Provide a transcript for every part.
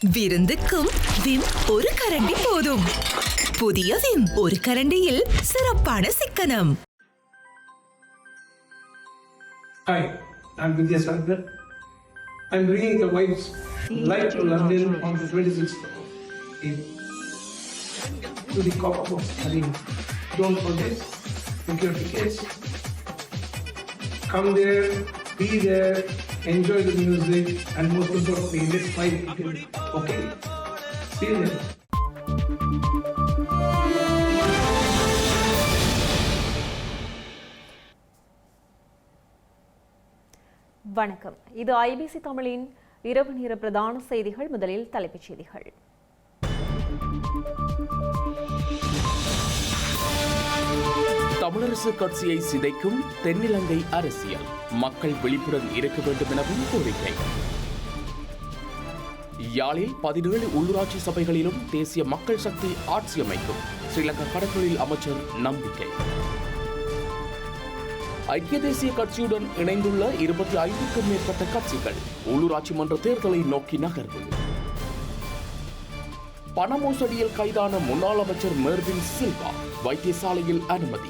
விருந்துக்கும் Vim ஒரு கரண்டி போதும் புதிய விம் ஒரு கரண்டியில் சிறப்பான சிக்கனம் Hi, I'm Vidya Sagar. I'm bringing the wife's life to London on the 26th of April. To the Copper Arena. Don't forget, book your tickets. Come there, be there, enjoy the music, and most importantly, let's fight together. Okay? See you there. வணக்கம் இது IBC தமிழின் இரவு நேர பிரதான செய்திகள் முதலில் தலைப்புச் செய்திகள் தமிழரசு கட்சியை சிதைக்கும் தென்னிலங்கை அரசியல். மக்கள் விழிப்புடன் இருக்க வேண்டும் எனவும் கோரிக்கை. யாழில் பதினேழு உள்ளூராட்சி சபைகளிலும் தேசிய மக்கள் சக்தி ஆட்சி அமைக்கும். ஸ்ரீலங்கா கடற்கொழில் அமைச்சர் நம்பிக்கை. ஐக்கிய தேசிய கட்சியுடன் இணைந்துள்ள இருபத்தி ஐந்துக்கும் மேற்பட்ட கட்சிகள் உள்ளூராட்சி மன்ற தேர்தலை நோக்கி நகர்வு. பண மோசடியில் கைதான முன்னாள் அமைச்சர் மெர்வின் சில்வா வைத்தியசாலையில் அனுமதி.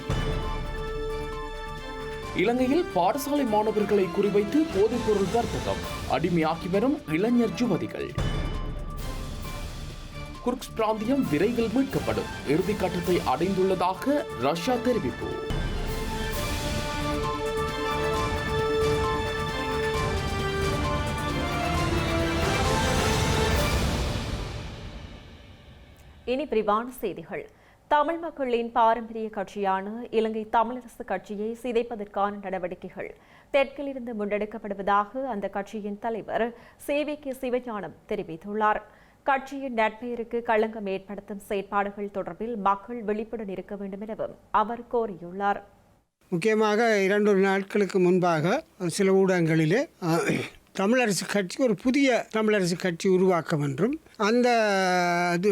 இலங்கையில் பாடசாலை மாணவர்களை குறிவைத்து போதைப்பொருள் வர்த்தகம். அடிமையாக்கி வரும் இளைஞர் யுவதிகள். குர்க்ஸ் பிராந்தியம் விரைவில் மீட்கப்படும். இறுதிக் கட்டத்தை அடைந்துள்ளதாக ரஷ்யா தெரிவிப்பு. இனி விரிவான செய்திகள். தமிழ் மக்களின் பாரம்பரிய கட்சியான இலங்கை தமிழரசு கட்சியை சிதைப்பதற்கான நடவடிக்கைகள். தெற்கிலிருந்து முன்னெடுக்கப்படுவதாக அந்த கட்சியின் தலைவர் சேவி கே. சிவஞானம் தெரிவித்துள்ளார். கட்சியின் நட்பெயருக்கு களங்கம் ஏற்படுத்தும் செயற்பாடுகள் தொடர்பில் மக்கள் விழிப்புடன் இருக்க வேண்டும் எனவும் அவர் கோரியுள்ளார். முக்கியமாக இரண்டு நாட்களுக்கு முன்பாக சில ஊடகங்களிலே தமிழரசு கட்சி ஒரு புதிய தமிழரசு கட்சி உருவாக்க வேண்டும். அந்த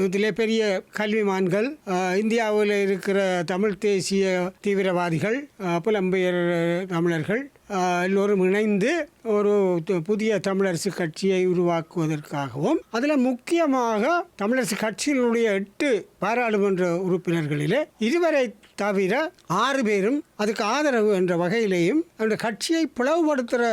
இதில் பெரிய கல்விமான்கள் இந்தியாவில் இருக்கிற தமிழ் தேசிய தீவிரவாதிகள் புலம்பெயர் தமிழர்கள் எல்லோரும் இணைந்து ஒரு புதிய தமிழரசு கட்சியை உருவாக்குவதற்காகவும் அதில் முக்கியமாக தமிழரசு கட்சியினுடைய எட்டு பாராளுமன்ற உறுப்பினர்களிலே இதுவரை தவிர ஆறு பேரும் அதுக்கு ஆதரவு என்ற வகையிலேயும் அந்த கட்சியை பிளவுபடுத்துகிற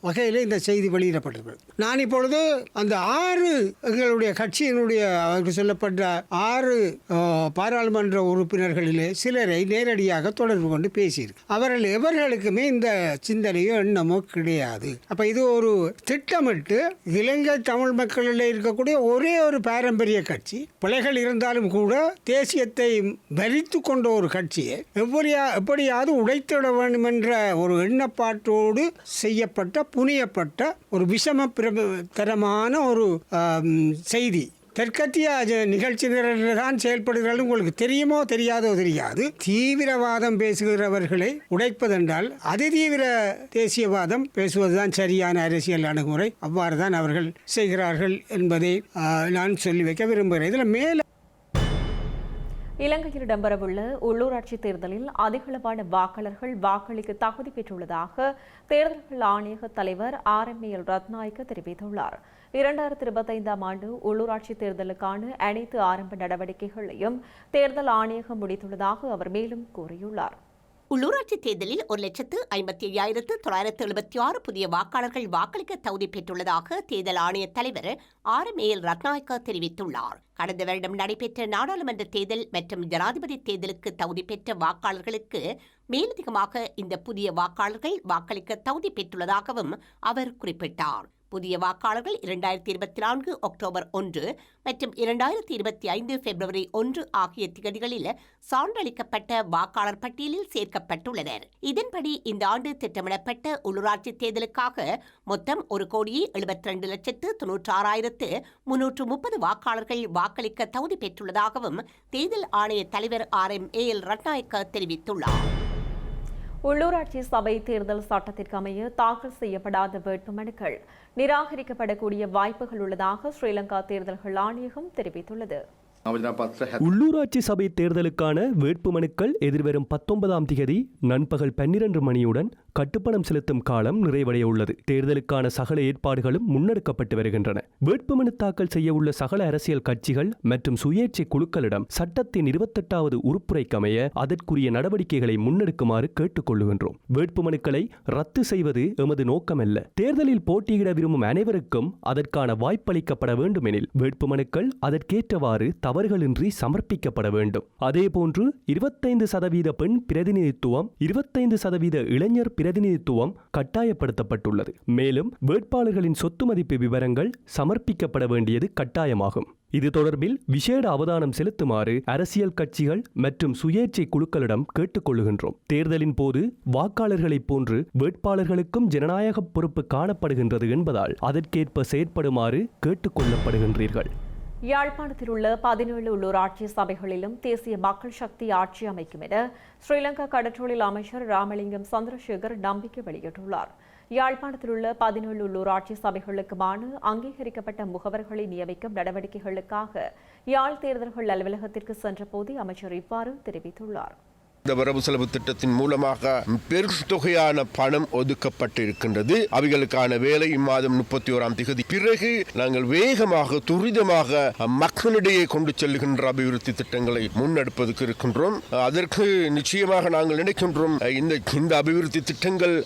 வகையில் இந்த செய்தி வெளியிடப்பட்டிருக்கிறது நான் இப்பொழுது அந்த ஆறு எங்களுடைய கட்சியினுடைய அவருக்கு சொல்லப்பட்ட ஆறு பாராளுமன்ற உறுப்பினர்களிலே சிலரை நேரடியாக தொடர்பு கொண்டு பேசியிருக்கு. அவர்கள் எவர்களுக்குமே இந்த சிந்தனையோ எண்ணமோ கிடையாது. அப்போ இது ஒரு திட்டமிட்டு இலங்கை தமிழ் மக்களில் இருக்கக்கூடிய ஒரே ஒரு பாரம்பரிய கட்சி பிழைகள் இருந்தாலும் கூட தேசியத்தை வரித்து கொண்ட ஒரு கட்சியை எப்படியா எப்படியாவது உடைத்திட வேண்டும் என்ற ஒரு எண்ணப்பாட்டோடு செய்யப்பட்ட புனியப்பட்ட ஒரு விஷம தரமான ஒரு செய்தி. தெற்கத்திய நிகழ்ச்சி தான் செயல்படுகிறார்கள் உங்களுக்கு தெரியுமோ தெரியாதோ தெரியாது. தீவிரவாதம் பேசுகிறவர்களை உடைப்பதென்றால் அதிதீவிர தேசியவாதம் பேசுவதுதான் சரியான அரசியல் அணுகுமுறை. அவ்வாறு தான் அவர்கள் செய்கிறார்கள் என்பதை நான் சொல்லி வைக்க விரும்புகிறேன். இதில் மேலே இலங்கையில் இடம்பெறவுள்ள உள்ளூராட்சி தேர்தலில் அதிகளவான வாக்காளர்கள் வாக்களிக்க தகுதி பெற்றுள்ளதாக தேர்தல்கள் ஆணையக தலைவர் ஆர் எம் எல் ரத்நாயக்க தெரிவித்துள்ளார். இரண்டாயிரத்தி இருபத்தைந்தாம் ஆண்டு உள்ளூராட்சி தேர்தலுக்கான அனைத்து ஆரம்ப நடவடிக்கைகளையும் தேர்தல் ஆணையகம் முடித்துள்ளதாக அவர் மேலும் கூறியுள்ளார். உள்ளூராட்சி தேர்தலில் ஒரு லட்சத்து ஐம்பத்தி ஐயாயிரத்து தொள்ளாயிரத்து எழுபத்தி ஆறு புதிய வாக்காளர்கள் வாக்களிக்க தகுதி பெற்றுள்ளதாக தேர்தல் ஆணைய தலைவர் ஆர் எம் ஏல் ரத்நாயக்கா தெரிவித்துள்ளார். கடந்த வருடம் நடைபெற்ற நாடாளுமன்ற தேர்தல் மற்றும் ஜனாதிபதி தேர்தலுக்கு தகுதி பெற்ற வாக்காளர்களுக்கு மேலதிகமாக இந்த புதிய வாக்காளர்கள் வாக்களிக்க தகுதி பெற்றுள்ளதாகவும் அவர் குறிப்பிட்டார். புதிய வாக்காளர்கள் இரண்டாயிரத்தி இருபத்தி நான்கு அக்டோபர் ஒன்று மற்றும் இரண்டாயிரத்தி இருபத்தி ஐந்து பிப்ரவரி ஒன்று ஆகிய திகதிகளில் சான்றளிக்கப்பட்ட வாக்காளர் பட்டியலில் சேர்க்கப்பட்டுள்ளனர். இதன்படி இந்த ஆண்டு திட்டமிடப்பட்ட உள்ளூராட்சி தேர்தலுக்காக மொத்தம் ஒரு கோடியே எழுபத்தி ரெண்டு லட்சத்து தொன்னூற்றாறாயிரத்து முன்னூற்று முப்பது வாக்காளர்கள் வாக்களிக்க தகுதி பெற்றுள்ளதாகவும் தேர்தல் ஆணைய தலைவர் R M A L Ratnayake தெரிவித்துள்ளார். உள்ளூராட்சி சபை தேர்தல் சட்டத்திற்கு அமைய தாக்கல் செய்யப்படாத வேட்புமனுக்கள். நிராகரிக்கப்படக்கூடிய வாய்ப்புகள் உள்ளதாக ஸ்ரீலங்கா தேர்தல்கள் ஆணையகம் தெரிவித்துள்ளது. உள்ளூராட்சி சபை தேர்தலுக்கான வேட்புமனுக்கள் எதிர்வரும் பத்தொன்பதாம் திகதி நண்பகல் பன்னிரண்டு மணியுடன் கட்டுப்பணம் செலுத்தும் காலம் நிறைவடைய உள்ளது. தேர்தலுக்கான சகல ஏற்பாடுகளும் முன்னெடுக்கப்பட்டு வருகின்றன. வேட்புமனு தாக்கல் செய்ய உள்ள சகல அரசியல் கட்சிகள் மற்றும் சுயேட்சை குழுக்களிடம் சட்டத்தின் இருபத்தெட்டாவது உறுப்புரைக்கமைய அதற்குரிய நடவடிக்கைகளை முன்னெடுக்குமாறு கேட்டுக்கொள்ளுகின்றோம். வேட்புமனுக்களை ரத்து செய்வது எமது நோக்கமல்ல. தேர்தலில் போட்டியிட விரும்பும் அனைவருக்கும் அதற்கான வாய்ப்பளிக்கப்பட வேண்டுமெனில் வேட்புமனுக்கள் அதற்கேற்றவாறு தவறுகளின்றி சமர்ப்பிக்கப்பட வேண்டும். அதேபோன்று இருபத்தைந்து சதவீத பெண் பிரதிநிதித்துவம் இருபத்தைந்து சதவீத இளைஞர் பிரதிநிதித்துவம் கட்டாயப்படுத்தப்பட்டுள்ளது. மேலும் வேட்பாளர்களின் சொத்து மதிப்பு விவரங்கள் சமர்ப்பிக்கப்பட வேண்டியது கட்டாயமாகும். இது தொடர்பில் விசேட அவதானம் செலுத்துமாறு அரசியல் கட்சிகள் மற்றும் சுயேட்சை குழுக்களிடம் கேட்டுக்கொள்கின்றோம் தேர்தலின் போது வாக்காளர்களைப் போன்று வேட்பாளர்களுக்கும் ஜனநாயக பொறுப்பு காணப்படுகின்றது என்பதால் அதற்கேற்ப செயற்படுமாறு கேட்டுக்கொள்ளப்படுகின்றீர்கள் யாழ்ப்பாணத்தில் உள்ள பதினேழு உள்ளூராட்சி சபைகளிலும் தேசிய மக்கள் சக்தி ஆட்சி அமைக்கும் என ஸ்ரீலங்கா கடற்றொழில் அமைச்சர் ராமலிங்கம் சந்திரசேகர் நம்பிக்கை வெளியிட்டுள்ளார். யாழ்ப்பாணத்தில் உள்ள பதினேழு உள்ளூராட்சி சபைகளுக்குமான அங்கீகரிக்கப்பட்ட முகவர்களை நியமிக்கும் நடவடிக்கைகளுக்காக யாழ் தேர்தல்கள் அலுவலகத்திற்கு சென்றபோது அமைச்சர் இவ்வாறு தெரிவித்துள்ளார். இந்த வரவு செலவு திட்டத்தின் மூலமாக பெரும் தொகையான பணம் ஒதுக்கப்பட்டிருக்கின்றது. அவைகளுக்கான வேலை இம்மாதம் முப்பத்தி ஓராம் திகதி. பிறகு நாங்கள் வேகமாக துரிதமாக மக்களிடையே கொண்டு செல்லுகின்ற அபிவிருத்தி திட்டங்களை முன்னெடுப்பதற்கு இருக்கின்றோம். அதற்கு நிச்சயமாக நாங்கள் நினைக்கின்றோம் இந்த இந்த அபிவிருத்தி திட்டங்கள்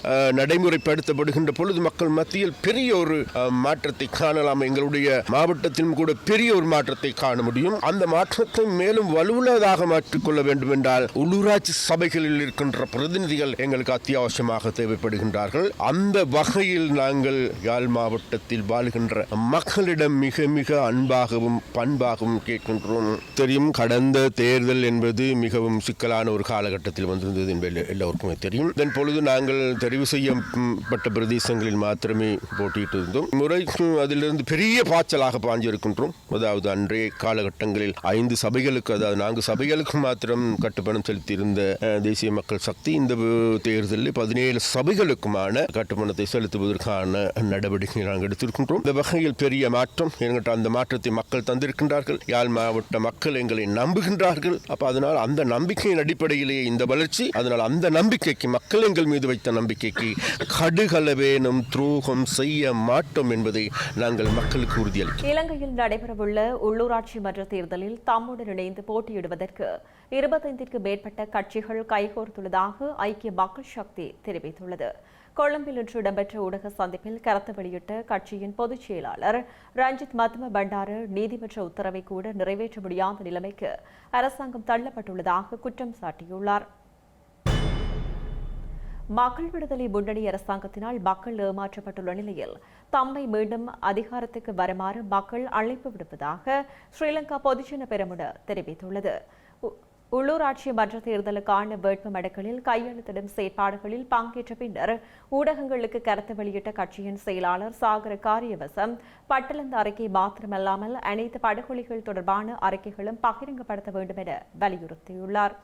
நடைமுறைப்படுத்தப்படுகின்ற பொழுது மக்கள் மத்தியில் பெரிய ஒரு மாற்றத்தை காணலாம். எங்களுடைய மாவட்டத்திலும் கூட பெரிய ஒரு மாற்றத்தை காண முடியும். அந்த மாற்றத்தை மேலும் வலுவுள்ளதாக மாற்றிக்கொள்ள வேண்டும் என்றால் உள்ளூராட்சி சபைகளில் இருக்கின்ற பிரதிநிதிகள் எங்களுக்கு அத்தியாவசியமாக தேவைப்படுகின்றார்கள். அந்த வகையில் நாங்கள் யாழ் மாவட்டத்தில் வாழ்கின்ற மக்களிடம் மிக மிக அன்பாகவும் பண்பாகவும் கேட்கின்றோம். தெரியும் கடந்த தேர்தல் என்பது மிகவும் சிக்கலான ஒரு காலகட்டத்தில் வந்திருந்தது என்பது எல்லோருக்குமே தெரியும். இதன் பொழுது நாங்கள் தெரிவு செய்யப்பட்ட பிரதேசங்களில் மாத்திரமே போட்டியிட்டு இருந்தோம் முறை அதிலிருந்து பெரிய பாய்ச்சலாக பாஞ்சிருக்கின்றோம் அதாவது அன்றைய காலகட்டங்களில் ஐந்து சபைகளுக்கு அதாவது நான்கு சபைகளுக்கு மாத்திரம் கட்டுப்பணம் செலுத்தியிருந்த இந்த தேசிய மக்கள் சக்தி இந்த தேர்தலில் பதினேழு சபைகளுக்குமான கட்டுமானத்தை செலுத்துவதற்கான நடவடிக்கை நாங்கள் எடுத்திருக்கின்றோம். இந்த வகையில் பெரிய மாற்றம் என்கிட்ட அந்த மாற்றத்தை மக்கள் தந்திருக்கின்றார்கள். யாழ் மாவட்ட மக்கள் எங்களை நம்புகின்றார்கள். அப்போ அதனால் அந்த நம்பிக்கையின் அடிப்படையிலேயே இந்த வளர்ச்சி அதனால் அந்த நம்பிக்கைக்கு மக்கள் எங்கள் மீது வைத்த நம்பிக்கைக்கு கடுகளவேனும் துரோகம் செய்ய மாட்டோம் என்பதை நாங்கள் மக்களுக்கு உறுதியளிக்கிறோம் இலங்கையில் நடைபெறவுள்ள உள்ளூராட்சி மன்ற தேர்தலில் தம்முடன் இணைந்து போட்டியிடுவதற்கு இருபத்தைந்திற்கு மேற்பட்ட கட்சிகள் கைகோர்த்துள்ளதாக ஐக்கிய மக்கள் சக்தி தெரிவித்துள்ளது. கொழும்பில் இன்று இடம்பெற்ற ஊடக சந்திப்பில் கருத்து வெளியிட்ட கட்சியின் பொதுச் செயலாளர் ரஞ்சித் மத்ம பண்டார நீதிமன்ற உத்தரவை கூட நிறைவேற்ற முடியாத நிலைமைக்கு அரசாங்கம் தள்ளப்பட்டுள்ளதாக குற்றம் சாட்டியுள்ளார். மக்கள் விடுதலை முன்னணி அரசாங்கத்தினால் மக்கள் ஏமாற்றப்பட்டுள்ள நிலையில் தம்மை மீண்டும் அதிகாரத்துக்கு வருமாறு மக்கள் அழைப்பு விடுப்பதாக ஸ்ரீலங்கா பொதுஜன பெரமுன தெரிவித்துள்ளது. உள்ளூராட்சி மன்ற தேர்தலுக்கான வேட்பு மனுக்களில் கையெழுத்திடும் செயற்பாடுகளில் பங்கேற்ற பின்னர் ஊடகங்களுக்கு கருத்து வெளியிட்ட கட்சியின் செயலாளர் சாகர காரியவசம் பட்டலந்த அறிக்கை மாத்திரமல்லாமல் அனைத்து படுகொலைகள் தொடர்பான அறிக்கைகளும் பகிரங்கப்படுத்த வேண்டும் என வலியுறுத்தியுள்ளார்.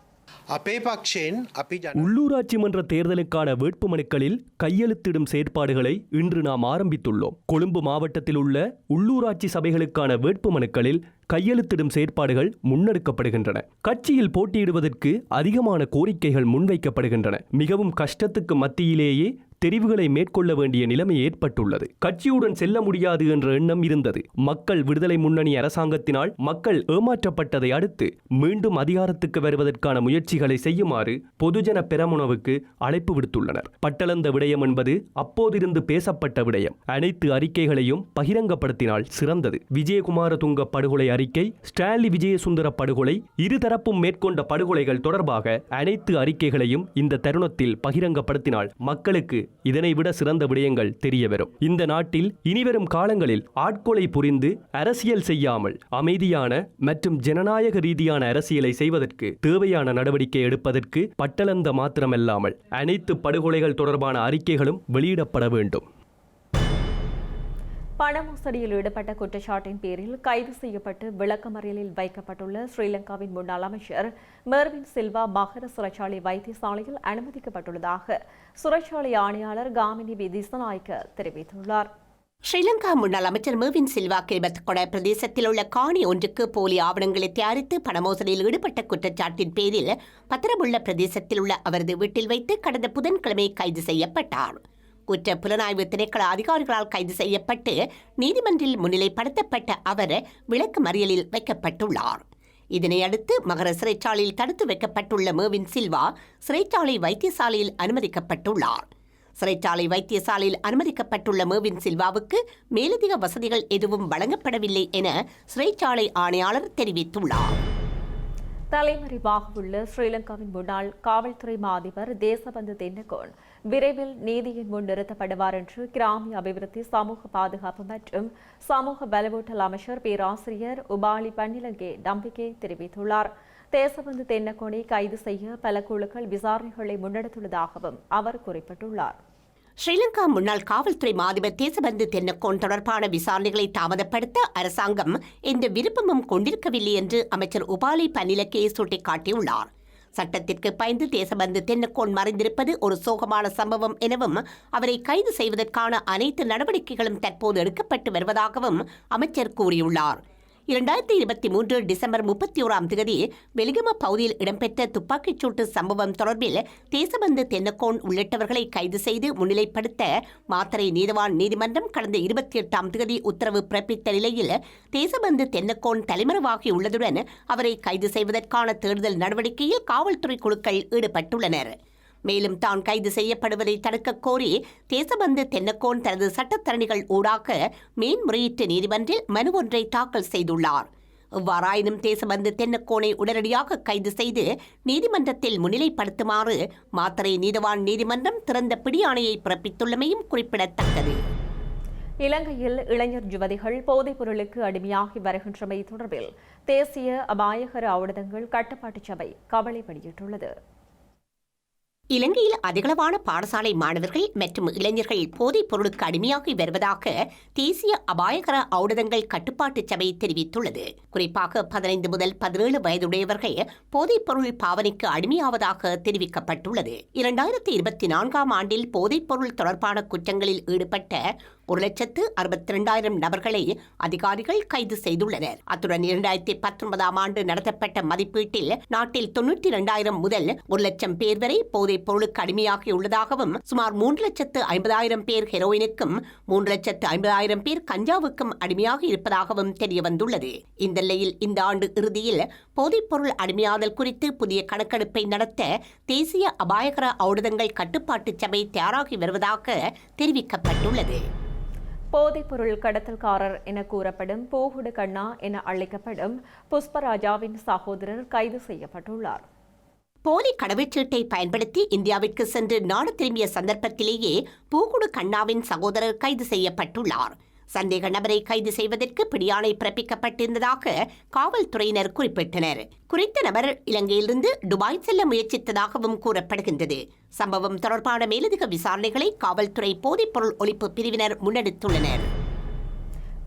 உள்ளூராட்சி மன்ற தேர்தலுக்கான வேட்புமனுக்களில் கையெழுத்திடும் செயற்பாடுகளை இன்று நாம் ஆரம்பித்துள்ளோம். கொழும்பு மாவட்டத்தில் உள்ள உள்ளூராட்சி சபைகளுக்கான வேட்புமனுக்களில் கையெழுத்திடும் செயற்பாடுகள் முன்னெடுக்கப்படுகின்றன. கட்சியில் போட்டியிடுவதற்கு அதிகமான கோரிக்கைகள் முன்வைக்கப்படுகின்றன. மிகவும் கஷ்டத்துக்கு மத்தியிலேயே தெரிவுகளை மேற்கொள்ள வேண்டிய நிலைமை ஏற்பட்டுள்ளது. கட்சியுடன் செல்ல முடியாது என்ற எண்ணம் இருந்தது. மக்கள் விடுதலை முன்னணி அரசாங்கத்தினால் மக்கள் ஏமாற்றப்பட்டதை அடுத்து மீண்டும் அதிகாரத்துக்கு வருவதற்கான முயற்சிகளை செய்யுமாறு பொதுஜன பெரமுனவுக்கு அழைப்பு விடுத்துள்ளனர். பட்டளந்த விடயம் என்பது அப்போதிருந்து பேசப்பட்ட விடயம். அனைத்து அறிக்கைகளையும் பகிரங்கப்படுத்தினால் சிறந்தது. விஜயகுமார துங்க படுகொலை அறிக்கை ஸ்டான்லி விஜயசுந்தர படுகொலை இருதரப்பும் மேற்கொண்ட படுகொலைகள் தொடர்பாக அனைத்து அறிக்கைகளையும் இந்த தருணத்தில் பகிரங்கப்படுத்தினால் மக்களுக்கு இதனை விட சிறந்த விடயங்கள் தெரிய வரும். இந்த நாட்டில் இனிவரும் காலங்களில் ஆட்கொலை புரிந்து அரசியல் செய்யாமல் அமைதியான மற்றும் ஜனநாயக ரீதியான அரசியலை செய்வதற்கு தேவையான நடவடிக்கை எடுப்பதற்கு பட்டளந்த மாத்திரமல்லாமல் அனைத்து படுகொலைகள் தொடர்பான அறிக்கைகளும் வெளியிடப்பட வேண்டும். பண மோசடியில் ஈடுபட்ட குற்றச்சாட்டின் பேரில் கைது செய்யப்பட்டு விளக்கமறியலில் வைக்கப்பட்டுள்ள ஸ்ரீலங்காவின் முன்னாள் அமைச்சர் மெர்வின் சில்வா மகர சிறைச்சாலை வைத்தியசாலையில் அனுமதிக்கப்பட்டுள்ளதாக சிறைச்சாலை ஆணையாளர் காமினி வி திசநாயக்க தெரிவித்துள்ளார். ஸ்ரீலங்கா முன்னாள் அமைச்சர் மேவின் சில்வா கிரிபத்கொட பிரதேசத்தில் உள்ள காணி ஒன்றுக்கு போலி ஆவணங்களை தயாரித்து பணமோசடியில் ஈடுபட்ட குற்றச்சாட்டின் பேரில் பத்திரமுள்ள பிரதேசத்தில் உள்ள அவரது வீட்டில் வைத்து கடந்த புதன்கிழமை கைது செய்யப்பட்டார். குற்ற புலனாய்வு திணைக்கள அதிகாரிகளால் கைது செய்யப்பட்டு நீதிமன்றில் முன்னிலைப்படுத்தப்பட்ட அவர் விளக்கு மறியலில் வைக்கப்பட்டுள்ளார். இதனையடுத்து மகர சிறைச்சாலையில் தடுத்து வைக்கப்பட்டுள்ள மேவின் சில்வா சிறைச்சாலை வைத்தியசாலையில் அனுமதிக்கப்பட்டுள்ளார். சிறைச்சாலை வைத்தியசாலையில் அனுமதிக்கப்பட்டுள்ள மேவின் சில்வாவுக்கு மேலதிக வசதிகள் எதுவும் வழங்கப்படவில்லை என சிறைச்சாலை ஆணையாளர் தெரிவித்துள்ளார். தலைமறைவாக உள்ள ஸ்ரீலங்காவின் முன்னாள் காவல்துறை மா அதிபர் தேசபந்து தென்னகோன் விரைவில் நீதியின் முன் நிறுத்தப்படுவார் என்று கிராமிய அபிவிருத்தி சமூக பாதுகாப்பு மற்றும் சமூக பலவூட்டல் அமைச்சர் பேராசிரியர் உபாலி பன்னிலங்கே நம்பிக்கை தெரிவித்துள்ளார். தேசபந்து தென்னக்கோணி கைது செய்ய பல குழுக்கள் விசாரணைகளை முன்னெடுத்துள்ளதாகவும் அவர் குறிப்பிட்டுள்ளார். ஸ்ரீலங்கா முன்னாள் காவல்துறை மாதிபர் தேசபந்து தென்னக்கோன் தொடர்பான விசாரணைகளை தாமதப்படுத்த அரசாங்கம் எந்த விருப்பமும் கொண்டிருக்கவில்லை என்று அமைச்சர் உபாலி பன்னிலக்கே சுட்டிக்காட்டியுள்ளார். சட்டத்திற்கு பயந்து தேசபந்து தென்னக்கோன் மறைந்திருப்பது ஒரு சோகமான சம்பவம் எனவும் அவரை கைது செய்வதற்கான அனைத்து நடவடிக்கைகளும் தற்போது எடுக்கப்பட்டு வருவதாகவும் அமைச்சர் கூறியுள்ளார். இரண்டாயிரத்தி இருபத்தி மூன்று டிசம்பர் முப்பத்தி ஓராம் தேதி வெலிகம பகுதியில் இடம்பெற்ற துப்பாக்கிச் சூட்டு சம்பவம் தொடர்பில் தேசபந்து தென்னக்கோன் உள்ளிட்டவர்களை கைது செய்து முன்னிலைப்படுத்த மாத்திரை நீதவான் நீதிமன்றம் கடந்த இருபத்தி எட்டாம் தேதி உத்தரவு பிறப்பித்த நிலையில் தேசபந்து தென்னக்கோன் தலைமறைவாகியுள்ளதுடன் அவரை கைது செய்வதற்கான தேடுதல் நடவடிக்கையில் காவல்துறை குழுக்கள் ஈடுபட்டுள்ளனர். மேலும் தான் கைது செய்யப்படுவதை தடுக்க கோரி தேசபந்து தென்னக்கோன் தனது சட்டத்தரணிகள் ஊடாக மேன்முறையீட்டு நீதிமன்றில் மனு ஒன்றை தாக்கல் செய்துள்ளார். இவ்வாறாயினும் தேசபந்து தென்னக்கோனை உடனடியாக கைது செய்து நீதிமன்றத்தில் முன்னிலைப்படுத்துமாறு மாத்தரை நீதவான் நீதிமன்றம் திறந்த பிடியாணையை பிறப்பித்துள்ளமையும் குறிப்பிடத்தக்கது. இலங்கையில் இளைஞர் யுவதிகள் போதைப் பொருளுக்கு அடிமையாகி வருகின்றமை தொடர்பில் தேசிய அபாயகர ஆவணங்கள் கட்டுப்பாட்டுச் சபை கவலை வெளியிட்டுள்ளது. இலங்கையில் அதிகளவான பாடசாலை மாணவர்கள் மற்றும் இளைஞர்கள் போதைப் பொருளுக்கு அடிமையாகி வருவதாக தேசிய அபாயகர ஔடதங்கள் கட்டுப்பாட்டு சபை தெரிவித்துள்ளது. குறிப்பாக பதினைந்து முதல் பதினேழு வயதுடையவர்கள் போதைப் பொருள் பாவனைக்கு அடிமையாவதாக தெரிவிக்கப்பட்டுள்ளது. இரண்டாயிரத்தி இருபத்தி நான்காம் ஆண்டில் போதைப் பொருள் தொடர்பான குற்றங்களில் ஈடுபட்ட ஒரு லட்சத்து அறுபத்தி ரெண்டாயிரம் நபர்களை அதிகாரிகள் கைது செய்துள்ளனர். அத்துடன் இரண்டாயிரத்தி பத்தொன்பதாம் ஆண்டு நடத்தப்பட்ட மதிப்பீட்டில் நாட்டில் தொன்னூற்றி இரண்டாயிரம் முதல் ஒரு லட்சம் பேர் வரை போதைப் பொருளுக்கு அடிமையாகியுள்ளதாகவும் சுமார் மூன்று லட்சத்து ஐம்பதாயிரம் பேர் ஹெரோயினுக்கும் மூன்று லட்சத்து ஐம்பதாயிரம் பேர் கஞ்சாவுக்கும் அடிமையாக இருப்பதாகவும் தெரியவந்துள்ளது. இந்த நிலையில் இந்த ஆண்டு இறுதியில் போதைப்பொருள் அடிமையாதல் குறித்து புதிய கணக்கெடுப்பை நடத்த தேசிய அபாயகர ஔடதங்கள் கட்டுப்பாட்டு சபை தயாராகி வருவதாக தெரிவிக்கப்பட்டுள்ளது. போதைப்பொருள் கடத்தல்காரர் என கூறப்படும் பூகுடு கண்ணா என அழைக்கப்படும் புஷ்பராஜாவின் சகோதரர் கைது செய்யப்பட்டுள்ளார். போலி கடவுச்சீட்டை பயன்படுத்தி இந்தியாவிற்கு சென்று நாடு திரும்பிய சந்தர்ப்பத்திலேயே பூகுடு கண்ணாவின் சகோதரர் கைது செய்யப்பட்டுள்ளார். சந்தேக நபரை கைது செய்வதற்கு பிடியாணை பிறப்பிக்கப்பட்டிருந்ததாக காவல்துறையினர் குறிப்பிட்டனர். குறித்த நபர் இலங்கையிலிருந்து துபாய் செல்ல முயற்சித்ததாகவும் கூறப்படுகின்றது. சம்பவம் தொடர்பான மேலதிக விசாரணைகளை காவல்துறை போதைப்பொருள் ஒழிப்பு பிரிவினர் முன்னெடுத்துள்ளனர்.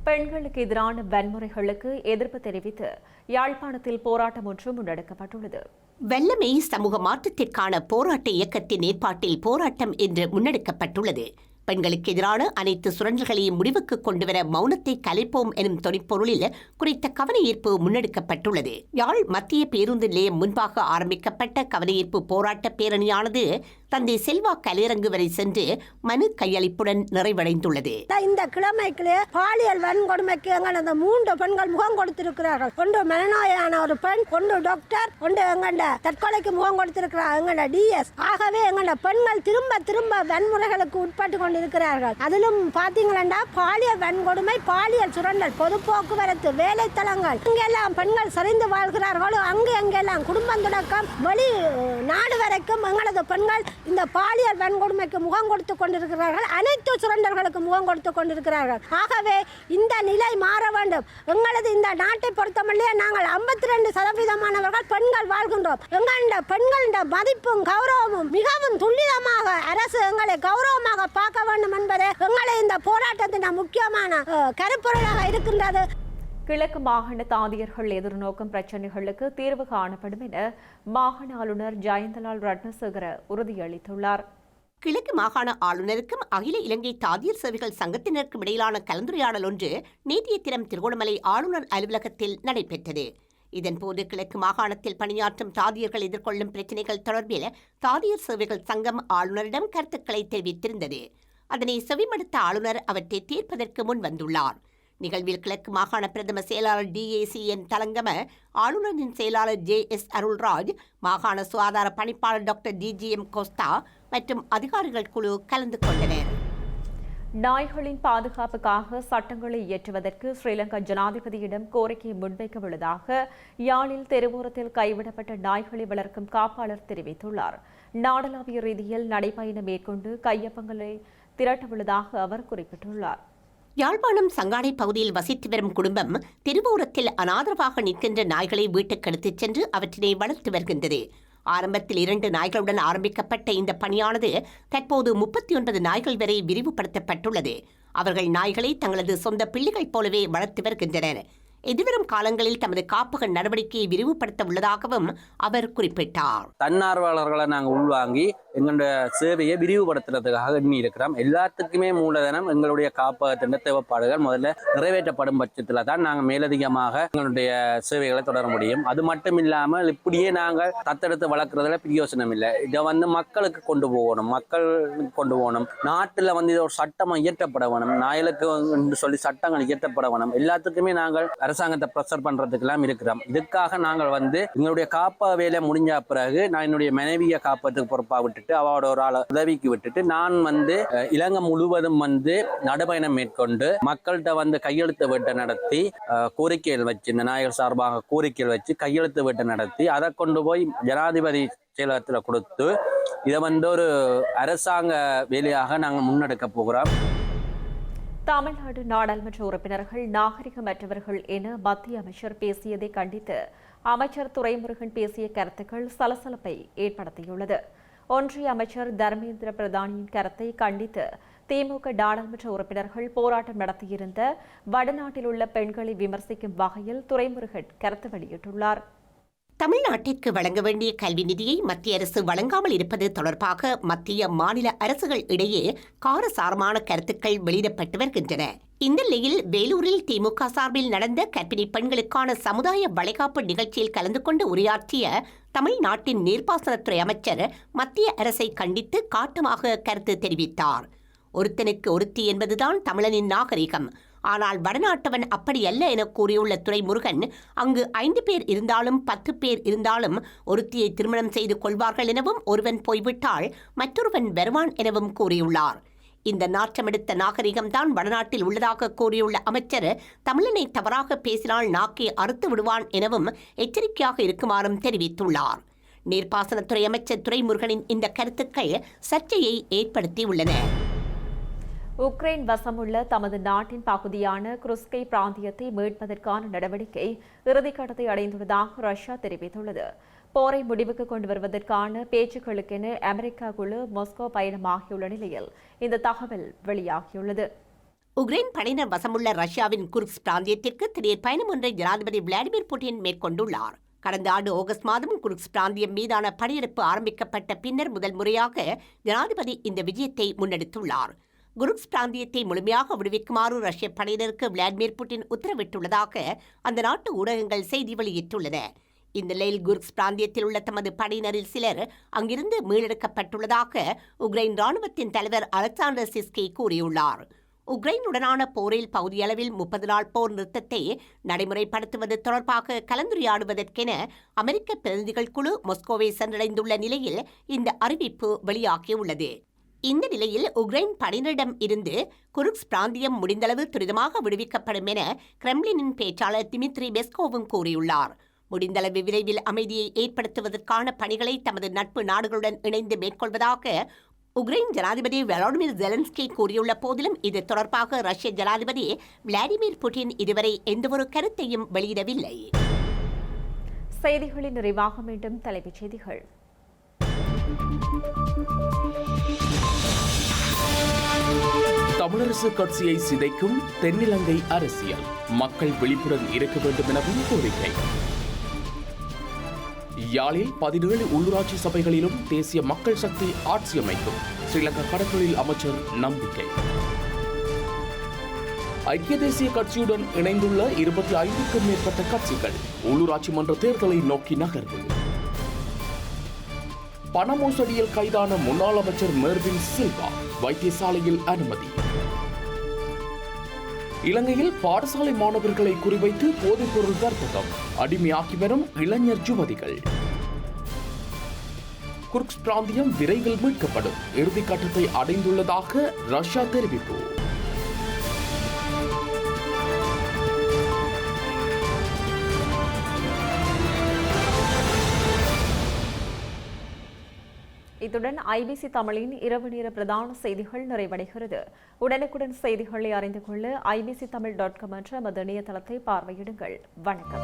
பெண்களுக்கு எதிரான வன்முறைகளுக்கு எதிர்ப்பு தெரிவித்து யாழ்ப்பாணத்தில் போராட்டம் ஒன்று முன்னெடுக்கப்பட்டுள்ளது. வெள்ளமை சமூக மாற்றத்திற்கான போராட்ட இயக்கத்தின் ஏற்பாட்டில் போராட்டம் இன்று முன்னெடுக்கப்பட்டுள்ளது. பெண்களுக்கு எதிரான அனைத்து சுரண்டல்களையும் முடிவுக்கு கொண்டுவர மௌனத்தை கலைப்போம் எனும் தொனிப்பொருளில் குறித்த கவனஈர்ப்பு முன்னெடுக்கப்பட்டுள்ளது. யாழ் மத்திய பேருந்து நிலையம் முன்பாக ஆரம்பிக்கப்பட்ட கவனஈர்ப்பு போராட்ட பேரணியானது தந்தை செல்வா கலையரங்கு வரை சென்று மனு கையளிப்புடன் நிறைவடைந்துள்ளது. இந்த கிழமைக்குள்ளே பாலியல் வன்கொடுமைக்கு எங்களது மூன்று பெண்கள் முகம் கொடுத்திருக்கிறார்கள். ஒன்று மனநோயான ஒரு பெண் ஒன்று டாக்டர் ஒன்று எங்கண்ட தற்கொலைக்கு முகம் கொடுத்திருக்கிறார். எங்கண்ட டிஎஸ் ஆகவே எங்கண்ட பெண்கள் திரும்ப திரும்ப வன்முறைகளுக்கு உட்பட்டு கொண்டிருக்கிறார்கள். அதிலும் பாத்தீங்களா பாலியல் வன்கொடுமை பாலியல் சுரண்டல் பொது போக்குவரத்து வேலை தளங்கள் இங்கெல்லாம் பெண்கள் சரிந்து வாழ்கிறார்களோ அங்கு எங்கெல்லாம் குடும்பம் தொடக்கம் வெளி நாடு வரைக்கும் எங்களது பெண்கள் இந்த பாலியல் வன்கொடுமைக்கு முகம் கொடுத்து கொண்டிருக்கிறார்கள். அனைத்து சுரண்டல்களுக்கு முகம் கொடுத்து கொண்டிருக்கிறார்கள். ஆகவே இந்த நிலை மாற வேண்டும். எங்களது இந்த நாட்டை பொறுத்தமல்லையே நாங்கள் ஐம்பத்தி ரெண்டு சதவீதமானவர்கள் பெண்கள் வாழ்கின்றோம். எங்கள பெண்களின் மதிப்பும் கௌரவமும் மிகவும் துல்லிதமாக அரசு எங்களை கௌரவமாக பார்க்க வேண்டும் என்பதே எங்களை இந்த போராட்டத்தின் முக்கியமான கருப்பொருளாக இருக்கின்றது. கிழக்கு மாகாண தாதியர்கள் எதிர்நோக்கும் பிரச்சினைகளுக்கு தீர்வு காணப்படும் என மாகாண ஆளுநர் ஜெயந்தலால் ரட்னசேகர உறுதியளித்துள்ளார். கிழக்கு மாகாண ஆளுநருக்கும் அகில இலங்கை தாதியர் சேவைகள் சங்கத்தினருக்கும் இடையிலான கலந்துரையாடல் ஒன்று நேற்றைய தினம் திருகோணமலை ஆளுநர் அலுவலகத்தில் நடைபெற்றது. இதன்போது கிழக்கு மாகாணத்தில் பணியாற்றும் தாதியர்கள் எதிர்கொள்ளும் பிரச்சினைகள் தொடர்பில் தாதியர் சேவைகள் சங்கம் ஆளுநரிடம் கருத்துக்களை தெரிவித்திருந்தது. அதனை செவிமடுத்த ஆளுநர் அவற்றை தீர்ப்பதற்கு முன் வந்துள்ளார் நிகழ்வில் கிழக்கு மாகாண பிரதம செயலாளர் டிஏசிஎன் தலங்கம ஆளுநரின் செயலாளர் ஜே எஸ் அருள்ராஜ் மாகாண சுகாதார பணிப்பாளர் டாக்டர் டிஜிஎம் கோஸ்தா மற்றும் அதிகாரிகள் குழு கலந்து கொண்டனர். நாய்களின் பாதுகாப்புக்காக சட்டங்களை இயற்றுவதற்கு ஸ்ரீலங்கா ஜனாதிபதியிடம் கோரிக்கை முன்வைக்க உள்ளதாக யாழில் தெருவோரத்தில் கைவிடப்பட்ட நாய்களை வளர்க்கும் காப்பாளர் தெரிவித்துள்ளார். நாடளாவிய ரீதியில் நடைபயணம் மேற்கொண்டு கையொப்பங்களை திரட்டவுள்ளதாக அவர் குறிப்பிட்டுள்ளார். யாழ்ப்பாணம் சங்காடை பகுதியில் வசித்து வரும் குடும்பம் திருவோரத்தில் அனாதரவாக நிற்கின்ற நாய்களை வீட்டுக்கு எடுத்துச் சென்று அவற்றினை வளர்த்து வருகின்றது. ஆரம்பத்தில் இரண்டு நாய்களுடன் ஆரம்பிக்கப்பட்ட இந்த பணியானது தற்போது முப்பத்தி ஒன்பது நாய்கள் வரை விரிவுபடுத்தப்பட்டுள்ளது. அவர்கள் நாய்களை தங்களது சொந்த பிள்ளைகள் போலவே வளர்த்து வருகின்றனர். எதிர்வரும் காலங்களில் தமது காப்பக நடவடிக்கையை விரிவுபடுத்த உள்ளதாகவும் அவர் குறிப்பிட்டார். தன்னார்வலர்களை நாங்கள் உள்வாங்கி எங்களுடைய சேவையை விரிவுபடுத்துறதுக்காக எண்ணி இருக்கிறோம். எல்லாத்துக்குமே மூலதனம் எங்களுடைய காப்பகத்தின் தேவைப்பாடுகள் முதல்ல நிறைவேற்றப்படும் பட்சத்தில் தான் நாங்கள் மேலதிகமாக எங்களுடைய சேவைகளை தொடர முடியும். அது மட்டும் இல்லாமல் இப்படியே நாங்கள் தத்தெடுத்து வளர்க்குறதுல பிரயோசனம் இல்லை. இதை வந்து மக்களுக்கு கொண்டு போகணும் மக்கள் கொண்டு போகணும். நாட்டில் வந்து இது ஒரு சட்டம் இயற்றப்பட வேணும். நாயலுக்கு என்று சொல்லி சட்டங்கள் இயற்றப்பட வேணும். எல்லாத்துக்குமே நாங்கள் அரசாங்கத்தை ப்ரெஷர் பண்ணுறதுக்கெல்லாம் இருக்கிறோம். இதுக்காக நாங்கள் வந்து எங்களுடைய காப்ப வேலை முடிஞ்ச பிறகு நான் என்னுடைய மனைவியை காப்பதுக்கு பொறுப்பாக விட்டுட்டு அவளோட ஒரு ஆளை உதவிக்கு விட்டுட்டு நான் வந்து இலங்கை முழுவதும் வந்து நடைபயணம் மேற்கொண்டு மக்கள்கிட்ட வந்து கையெழுத்து வேட்டை நடத்தி கோரிக்கைகள் வச்சு இந்த நாயகர் சார்பாக கோரிக்கைகள் வச்சு கையெழுத்து வேட்டை நடத்தி அதை கொண்டு போய் ஜனாதிபதி செயலகத்தில் கொடுத்து இதை வந்து ஒரு அரசாங்க வேலையாக நாங்கள் முன்னெடுக்க போகிறோம். தமிழ்நாடு நாடாளுமன்ற உறுப்பினர்கள் நாகரிகமற்றவர்கள் என மத்திய அமைச்சர் பேசியதை கண்டித்து அமைச்சர் துரைமுருகன் பேசிய கருத்துக்கள் சலசலப்பை ஏற்படுத்தியுள்ளது. ஒன்றிய அமைச்சர் தர்மேந்திர பிரதானியின் கருத்தை கண்டித்து திமுக நாடாளுமன்ற உறுப்பினர்கள் போராட்டம் நடத்தியிருந்த வடநாட்டில் உள்ள பெண்களை விமர்சிக்கும் வகையில் துரைமுருகன் கருத்து வெளியிட்டுள்ளார். தமிழ்நாட்டிற்கு வழங்க வேண்டிய கல்வி நிதியை மத்திய அரசு வழங்காமல் இருப்பது தொடர்பாக மத்திய மாநில அரசுகள் இடையே காரசாரமான கருத்துக்கள் வெளியிடப்பட்டு வருகின்றன. இந்த நிலையில் வேலூரில் திமுக சார்பில் நடந்த கர்ப்பிணி பெண்களுக்கான சமுதாய வளைகாப்பு நிகழ்ச்சியில் கலந்து கொண்டு உரையாற்றிய தமிழ்நாட்டின் நீர்ப்பாசனத்துறை அமைச்சர் மத்திய அரசை கண்டித்து காட்டமாக கருத்து தெரிவித்தார். ஒருத்தனுக்கு ஒருத்தி என்பதுதான் தமிழனின் நாகரிகம். ஆனால் வடநாட்டவன் அப்படியல்ல என கூறியுள்ள துரைமுருகன் அங்கு ஐந்து பேர் இருந்தாலும் பத்து பேர் இருந்தாலும் ஒருத்தியை திருமணம் செய்து கொள்வார்கள் எனவும் ஒருவன் போய்விட்டால் மற்றொருவன் வருவான் எனவும் கூறியுள்ளார். இந்த நாற்றமெடுத்த நாகரிகம்தான் வடநாட்டில் உள்ளதாக கூறியுள்ள அமைச்சர் தமிழனை தவறாக பேசினால் நாக்கை அறுத்து விடுவான் எனவும் எச்சரிக்கையாக இருக்குமாறும் தெரிவித்துள்ளார். நீர்ப்பாசனத்துறை அமைச்சர் துரைமுருகனின் இந்த கருத்துக்கள் சர்ச்சையை ஏற்படுத்தியுள்ளன. உக்ரைன் வசமுள்ள தமது நாட்டின் பகுதியான குருஸ்கை பிராந்தியத்தை மீட்பதற்கான நடவடிக்கை இறுதிக்கட்டத்தை அடைந்துள்ளதாக ரஷ்யா தெரிவித்துள்ளது. போரை முடிவுக்கு கொண்டு வருவதற்கான பேச்சுக்களுக்கென அமெரிக்கா குழு மாஸ்கோ பயணமாகியுள்ள நிலையில் இந்த தகவல் வெளியாகியுள்ளது. உக்ரைன் படையினர் வசமுள்ள ரஷ்யாவின் குர்ஸ் பிராந்தியத்திற்கு திடீர் பயணம் ஒன்றை ஜனாதிபதி விளாடிமிர் புட்டின் மேற்கொண்டுள்ளார். கடந்த ஆண்டு ஆகஸ்ட் மாதம் குருக்ஸ் பிராந்தியம் மீதான படையெடுப்பு ஆரம்பிக்கப்பட்ட பின்னர் முதல் முறையாக ஜனாதிபதி இந்த விஜயத்தை முன்னெடுத்துள்ளார். குருக்ஸ் பிராந்தியத்தை முழுமையாக விடுவிக்குமாறு ரஷ்ய படையினருக்கு விளாடிமிர் புட்டின் உத்தரவிட்டுள்ளதாக அந்த நாட்டு ஊடகங்கள் செய்தி வெளியிட்டுள்ளன. இந்நிலையில் குர்க்ஸ் பிராந்தியத்தில் உள்ள தமது படையினரில் சிலர் அங்கிருந்து மீளெடுக்கப்பட்டுள்ளதாக உக்ரைன் ராணுவத்தின் தலைவர் அலெக்சாண்டர் சிஸ்கி கூறியுள்ளார். உக்ரைனுடனான போரில் பகுதியளவில் முப்பது நாள் போர் நிறுத்தத்தை நடைமுறைப்படுத்துவது தொடர்பாக கலந்துரையாடுவதற்கென அமெரிக்க பிரதிநிதிகள் குழு மொஸ்கோவை சென்றடைந்துள்ள நிலையில் இந்த அறிவிப்பு வெளியாகியுள்ளது. இந்த நிலையில் உக்ரைன் படையினரிடம் இருந்து குருக்ஸ் பிராந்தியம் முடிந்தளவு துரிதமாக விடுவிக்கப்படும் என கிரெம்லினின் பேச்சாளர் திமித்ரி பெஸ்கோவும் கூறியுள்ளார். முடிந்தளவு விரைவில் அமைதியை ஏற்படுத்துவதற்கான பணிகளை தமது நட்பு நாடுகளுடன் இணைந்து மேற்கொள்வதாக உக்ரைன் ஜனாதிபதி வெலாடிமிர் ஜெலன்ஸ்கி கூறியுள்ள போதிலும் இது தொடர்பாக ரஷ்ய ஜனாதிபதி விளாடிமிர் புட்டின் இதுவரை எந்தவொரு கருத்தையும் வெளியிடவில்லை. செய்திகளின் நிறைவாக மீண்டும் தலைப்புச் செய்திகள். தமிழரசு கட்சியை சிதைக்கும் தென்னிலங்கை அரசியல். மக்கள் விழிப்புடன் இருக்க வேண்டும் எனவும் கோரிக்கை. யாழில் பதினேழு உள்ளூராட்சி சபைகளிலும் தேசிய மக்கள் சக்தி ஆட்சி அமைக்கும். ஸ்ரீலங்கா கடற்கொழில் அமைச்சர் நம்பிக்கை. ஐக்கிய தேசிய கட்சியுடன் இணைந்துள்ள இருபத்தி ஐந்துக்கும் மேற்பட்ட கட்சிகள் உள்ளூராட்சி மன்ற தேர்தலை நோக்கி நகர்வு. பண மோசடியில் கைதான முன்னாள் அமைச்சர் மெர்வின் சில்வா வைத்தியசாலையில் அனுமதி. இலங்கையில் பாடசாலை மாணவர்களை குறிவைத்து போதைப்பொருள் வர்த்தகம். அடிமையாக்கி வரும் இளைஞர் யுவதிகள். குர்க்ஸ் பிராந்தியம் விரைவில் மீட்கப்படும். இறுதிக்கட்டத்தை அடைந்துள்ளதாக ரஷ்யா தெரிவிப்பு. இத்துடன் ஐபிசி தமிழின் இரவு நேர பிரதான செய்திகள் நிறைவடைகிறது. உடனுக்குடன் செய்திகளை அறிந்து கொள்ள ஐபிசி தமிழ் டாட் காம் என்ற நமது இணையதளத்தை பார்வையிடுங்கள். வணக்கம்.